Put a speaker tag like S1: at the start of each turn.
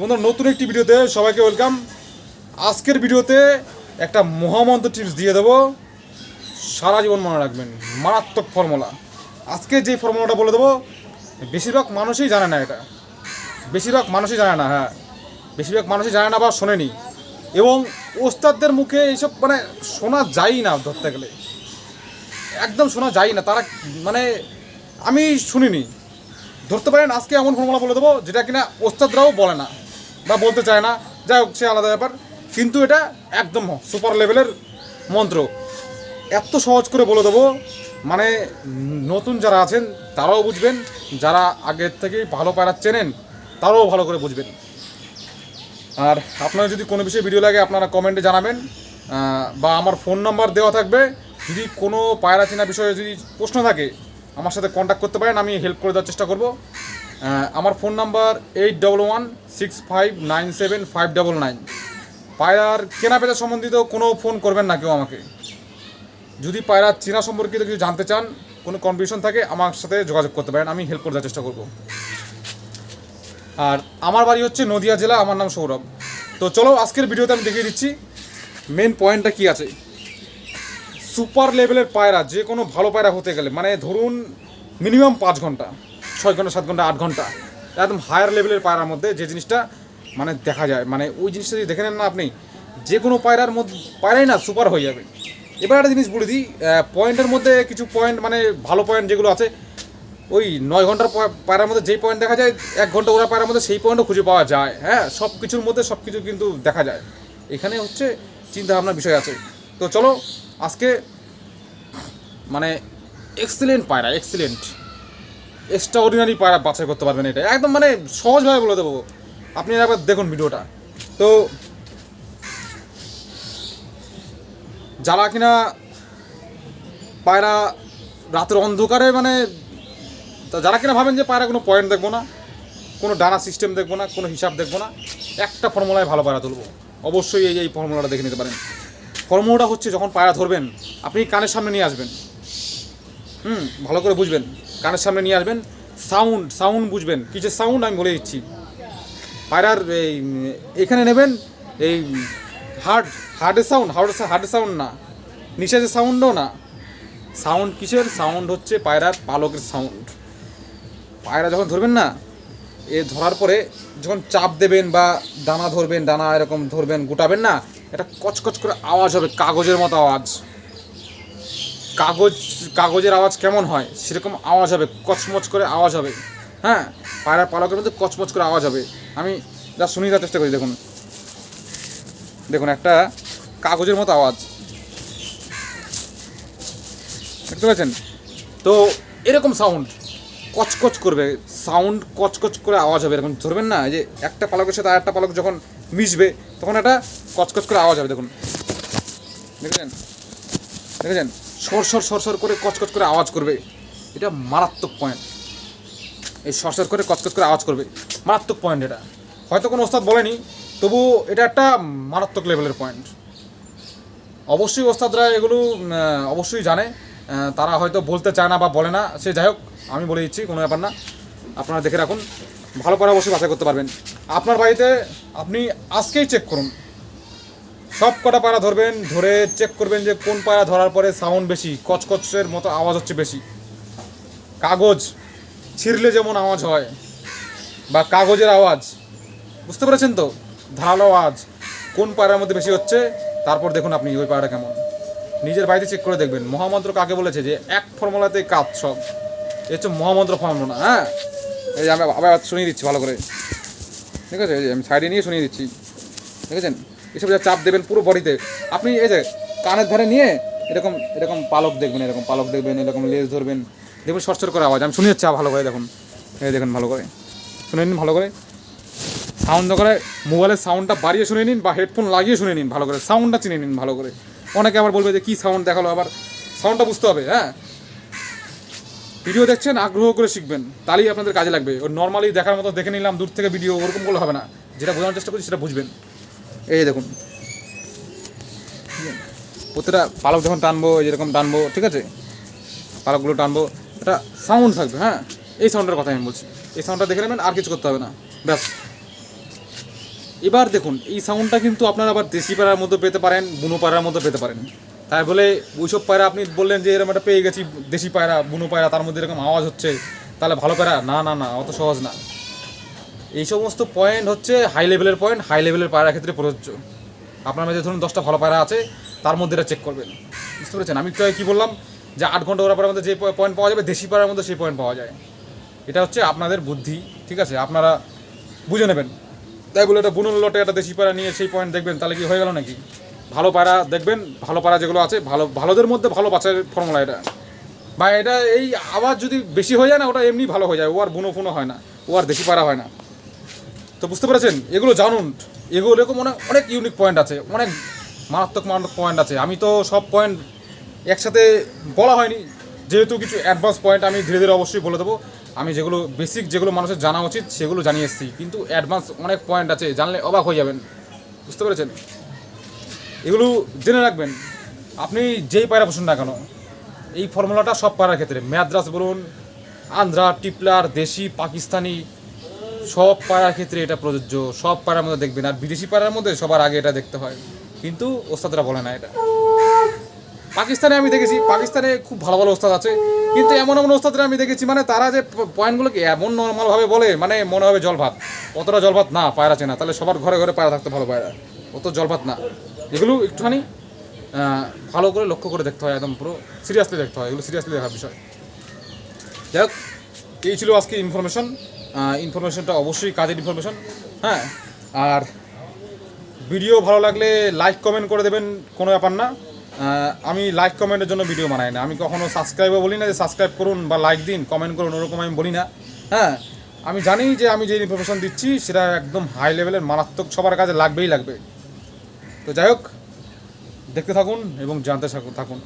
S1: বন্ধুরা, নতুন একটি ভিডিওতে সবাইকে ওয়েলকাম। আজকের ভিডিওতে একটা মহামন্ত্র টিপস দিয়ে দেবো। সারা জীবন মনে রাখবেন, মারাত্মক ফর্মুলা। আজকে যে ফর্মুলাটা বলে দেবো, বেশিরভাগ মানুষই জানে না এটা। বেশিরভাগ মানুষই জানে না হ্যাঁ। বেশিরভাগ মানুষই জানে না বা শোনেনি। এবং ওস্তাদদের মুখে এইসব মানে শোনা যায় না ধরতে গেলে। একদম শোনা যায় না, তারা মানে আমি শুনিনি। ধরতে পারেন আজকে এমন ফর্মুলা বলে দেবো, যেটা কিনা ওস্তাদরাও বলে না। বা বলতে চায় না, যাই হোক, সে আলাদা ব্যাপার। কিন্তু এটা একদম সুপার লেভেলের মন্ত্র। এত সহজ করে বলে দেবো মানে নতুন যারা আছেন, তারাও বুঝবেন, যারা আগের থেকেই ভালো পায়রা চেনেন, তারাও ভালো করে বুঝবেন। আর আপনারা যদি কোনো বিষয়ে ভিডিও লাগে, আপনারা কমেন্টে জানাবেন বা আমার ফোন নাম্বার দেওয়া থাকবে। যদি কোনো পায়রা চেনা বিষয়ে যদি প্রশ্ন থাকে, আমার সাথে কন্ট্যাক্ট করতে পারেন, আমি হেল্প করে দেওয়ার চেষ্টা করব। আমার phone number eight double one, six five, nine seven, five double nine. পায়রার কেনা বেচা সম্বন্ধিত কোনো ফোন করবেন না কেউ আমাকে। যদি পায়রার চেনা সম্পর্কিত কিছু জানতে চান, কোনো কনফিউশন থাকে, আমার সাথে যোগাযোগ করতে পারেন, আমি হেল্প করে দেওয়ার চেষ্টা করব। আর আমার বাড়ি হচ্ছে নদিয়া জেলা, আমার নাম সৌরভ। তো চলো, আজকের ভিডিওতে আমি দেখিয়ে দিচ্ছি মেন পয়েন্টটা কি আছে। সুপার লেভেলের পায়রা, যে কোনো ভালো পায়রা হতে গেলে মানে ধরুন মিনিমাম পাঁচ ঘণ্টা। ছয় ঘণ্টা, সাত ঘণ্টা, আট ঘণ্টা। একদম হায়ার লেভেলের পায়রার মধ্যে যে জিনিসটা মানে দেখা যায়। মানে ওই জিনিসটা যদি দেখে নেন না আপনি, যে কোনো পায়রার মধ্যে পায়রাই না সুপার হয়ে যাবে। এবার একটা জিনিস বলে দিই পয়েন্টের মধ্যে কিছু পয়েন্ট মানে ভালো পয়েন্ট যেগুলো আছে, ওই নয় ঘণ্টার পায়রার মধ্যে যেই পয়েন্ট দেখা যায়, এক ঘণ্টা ওরা পায়রার মধ্যে সেই পয়েন্টও খুঁজে পাওয়া যায়। হ্যাঁ সব কিছুর মধ্যে সব কিছু কিন্তু দেখা যায়। এখানে হচ্ছে চিন্তা ভাবনার বিষয় আছে। তো চলো, আজকে মানে এক্সিলেন্ট পায়রা এক্সিলেন্ট এক্সট্রা অর্ডিনারি পায়রা বাছাই করতে পারবেন এটা। একদম মানে সহজভাবে বলে দেবো। আপনি একবার দেখুন ভিডিওটা। তো, যারা কিনা পায়রা রাতের অন্ধকারে মানে যারা কিনা ভাবেন যে পায়রা কোনো পয়েন্ট দেখব না, কোনো ডানা সিস্টেম দেখব না, কোনো হিসাব দেখব না, একটা ফর্মুলায় ভালো পায়রা তুলবো। অবশ্যই এই এই ফর্মুলাটা দেখে নিতে পারেন। ফর্মুলাটা হচ্ছে যখন পায়রা ধরবেন, আপনি কানের সামনে নিয়ে আসবেন। হুম, ভালো করে বুঝবেন। কানের সামনে নিয়ে আসবেন। সাউন্ড সাউন্ড বুঝবেন। কিছু সাউন্ড আমি বলে দিচ্ছি। পায়রার এই, এখানে নেবেন এই হার্ট হার্টের সাউন্ড, হার্ড হার্টের সাউন্ড না। যে সাউন্ডও না। সাউন্ড কিসের? সাউন্ড হচ্ছে পায়রার পালকের সাউন্ড। পায়রা যখন ধরবেন না, এ ধরার পরে যখন চাপ দেবেন বা দানা ধরবেন, দানা এরকম ধরবেন, গোটাবেন না এটা কচকচ করে আওয়াজ হবে, কাগজের মতো আওয়াজ। কাগজ, কাগজের আওয়াজ কেমন হয়? সেরকম আওয়াজ হবে, কচমচ করে আওয়াজ হবে। হ্যাঁ? পায়রা পালকের মধ্যে কচমচ করে আওয়াজ হবে। আমি যা শুনি দেওয়ার চেষ্টা করি, দেখুন। দেখুন, একটা কাগজের মতো আওয়াজ। দেখতে পাচ্ছেন? তো এরকম সাউন্ড কচকচ করবে। সাউন্ড কচকচ করে আওয়াজ হবে, এরকম ধরবেন না? যে একটা পালকের সাথে আরেকটা পালক যখন মিশবে, তখন একটা কচকচ করে আওয়াজ হবে, দেখুন। দেখেছেন? দেখেছেন? সর সর সর সর করে কচকচ করে আওয়াজ করবে। এটা মারাত্মক পয়েন্ট এই সর সর করে কচকচ করে আওয়াজ করবে। মারাত্মক পয়েন্ট এটা। হয়তো কোনো ওস্তাদ বলেনি তবু এটা একটা মারাত্মক লেভেলের পয়েন্ট অবশ্যই ওস্তাদরা এগুলো অবশ্যই জানে। তারা হয়তো বলতে চায় না বা বলে না। সে যাই হোক, আমি বলে দিচ্ছি, কোনো ব্যাপার না। আপনারা দেখে রাখুন। ভালো করে অবশ্যই বাছাই করতে পারবেন। আপনার বাড়িতে আপনি আজকেই চেক করুন। সব কটা পায়রা ধরবেন, ধরে চেক করবেন যে কোন পায়রা ধরার পরে সাউন্ড বেশি, কচকচের মতো আওয়াজ হচ্ছে বেশি। কাগজ, ছিঁড়লে যেমন আওয়াজ হয়, বা কাগজের আওয়াজ। বুঝতে পেরেছেন তো? ধারালো আওয়াজ। কোন পায়রার মধ্যে বেশি হচ্ছে? তারপর দেখুন আপনি ওই পায়রাটা কেমন। নিজের বাড়িতে চেক করে দেখবেন। মহামন্ত্র কাকে বলেছে যে, এক ফর্মুলাতে কাজ সব। এ হচ্ছে মহামন্ত্র ফর্মুলা হ্যাঁ? এই যে আমি আবার শুনিয়ে দিচ্ছি ভালো করে। ঠিক আছে? আমি সাইডে নিয়ে শুনিয়ে দিচ্ছি। দেখেছেন? এসব যা চাপ দেবেন পুরো বডিতে। আপনি এই যে কানের ধারে নিয়ে এরকম এরকম পালক দেখবেন, এরকম পালক দেখবেন, এরকম লেজ ধরবেন। দেখবেন সরসর করে আওয়াজ। আমি শুনে যাচ্ছি ভালো করে দেখুন। এই দেখুন ভালো করে। শুনে নিন ভালো করে। সাউন্ড করে, মোবাইলের সাউন্ডটা বাড়িয়ে শুনে নিন বা হেডফোন লাগিয়ে শুনে নিন ভালো করে। সাউন্ডটা চিনে নিন ভালো করে। অনেকে আবার বলবে যে, কী সাউন্ড দেখাল? আবার সাউন্ডটা বুঝতে হবে হ্যাঁ? ভিডিও দেখছেন, আগ্রহ করে শিখবেন। তাহলেই আপনাদের কাজে লাগবে। ও নর্মালি দেখার মতো দেখে নিলাম, দূর থেকে ভিডিও, ওরকম করলে হবে না। যেটা বোঝানোর চেষ্টা করছি, সেটা বুঝবেন। এই দেখুন। প্রতিটা পালক যখন টানবো যেরকম টানবো, ঠিক আছে? পালকগুলো টানবো, এটা সাউন্ড থাকবে হ্যাঁ? এই সাউন্ডের কথা আমি বলছি। এই সাউন্ডটা দেখে নেবেন, আর কিছু করতে হবে না। ব্যাস। এবার দেখুন, এই সাউন্ডটা কিন্তু আপনারা আবার দেশি পায়রার মধ্যে পেতে পারেন, বুনো পায়রার মধ্যে পেতে পারেন। তাই বলে ওইসব পায়রা আপনি বললেন যে এরকম একটা পেয়ে গেছি, দেশি পায়রা, বুনো পায়রা, তার মধ্যে এরকম আওয়াজ হচ্ছে, তাহলে ভালো পায়রা? না না না, অত সহজ না। এই সমস্ত পয়েন্ট হচ্ছে হাই লেভেলের পয়েন্ট হাই লেভেলের পায়রার ক্ষেত্রে প্রযোজ্য। আপনার মধ্যে ধরুন দশটা ভালো পায়রা আছে, তার মধ্যে এটা চেক করবেন। বুঝতে পেরেছেন? আমি তো কী বললাম যে আট ঘণ্টা ওরা মধ্যে যে পয়েন্ট পাওয়া যাবে, দেশি পায়রার মধ্যে সেই পয়েন্ট পাওয়া যায়। এটা হচ্ছে আপনাদের বুদ্ধি, ঠিক আছে? আপনারা বুঝে নেবেন। তাই বলে এটা বুনুন লটে একটা দেশি পায়রা নিয়ে সেই পয়েন্ট দেখবেন, তাহলে কি হয়ে গেল নাকি? ভালো পায়রা দেখবেন, ভালো পায়রা যেগুলো আছে, ভালো, ভালোদের মধ্যে ভালো বাচ্চার ফর্মুলা এটা। বা এটা এই আওয়াজ যদি বেশি হয়ে যায় না, ওটা এমনি ভালো হয়ে যায়। ও আর বুনো ফুনো হয় না, ও আর দেশি পায়রা হয় না। তো বুঝতে পেরেছেন? এগুলো জানুন। এগুলো এরকম অনেক অনেক ইউনিক পয়েন্ট আছে, অনেক মারাত্মক মারাত্মক পয়েন্ট আছে। আমি তো সব পয়েন্ট একসাথে বলা হয়নি। যেহেতু কিছু অ্যাডভান্স পয়েন্ট আমি ধীরে ধীরে অবশ্যই বলে দেবো। আমি যেগুলো বেসিক যেগুলো মানুষের জানা উচিত, সেগুলো জানিয়ে এসেছি। কিন্তু অ্যাডভান্স অনেক পয়েন্ট আছে, জানলে অবাক হয়ে যাবেন। বুঝতে পেরেছেন? এগুলো জেনে রাখবেন। আপনি যেই পায়রা পছন্দ না কেন, এই ফর্মুলাটা সব পায়রার ক্ষেত্রে। ম্যাদ্রাস বলুন, আন্ধ্রা, টিপলার, দেশি, পাকিস্তানি সব পাড়ার ক্ষেত্রে এটা প্রযোজ্য, সব পাড়ার মধ্যে দেখবেন। আর বিদেশি পাড়ার মধ্যে সবার আগে এটা দেখতে হয়। কিন্তু ওস্তাদরা বলে না এটা। পাকিস্তানে আমি দেখেছি, পাকিস্তানে খুব ভালো ভালো ওস্তাদ আছে। কিন্তু এমন এমন ওস্তাদরা আমি দেখেছি মানে তারা যে পয়েন্টগুলোকে এমন নর্মালভাবে বলে মানে মনে হবে জল ভাত অতটা জল ভাত না, পায়রা চেনা। তাহলে সবার ঘরে ঘরে পায়রা থাকতে ভালো পায়রা। অত জল ভাত না। এগুলো একটুখানি ভালো করে লক্ষ্য করে দেখতে হয়, একদম পুরো সিরিয়াসলি দেখতে হয়। এগুলো সিরিয়াসলি দেখার বিষয়। যাই হোক এই ছিল আজকে ইনফরমেশন ইনফরমেশনটা অবশ্যই কাজের ইনফরমেশন হ্যাঁ আর ভিডিও ভালো লাগলে লাইক কমেন্ট করে দেবেন, কোনো ব্যাপার না। আমি লাইক কমেন্টের জন্য ভিডিও বানাই না। আমি কখনো সাবস্ক্রাইবও বলি না যে সাবস্ক্রাইব করুন বা লাইক দিন কমেন্ট করুন, ওরকম আমি বলি না। হ্যাঁ আমি জানি যে আমি যে ইনফরমেশন দিচ্ছি, সেটা একদম হাই লেভেলের মারাত্মক সবার কাজে লাগবেই লাগবে। তো যাই হোক, দেখতে থাকুন এবং জানতে থাকুন থাকুন।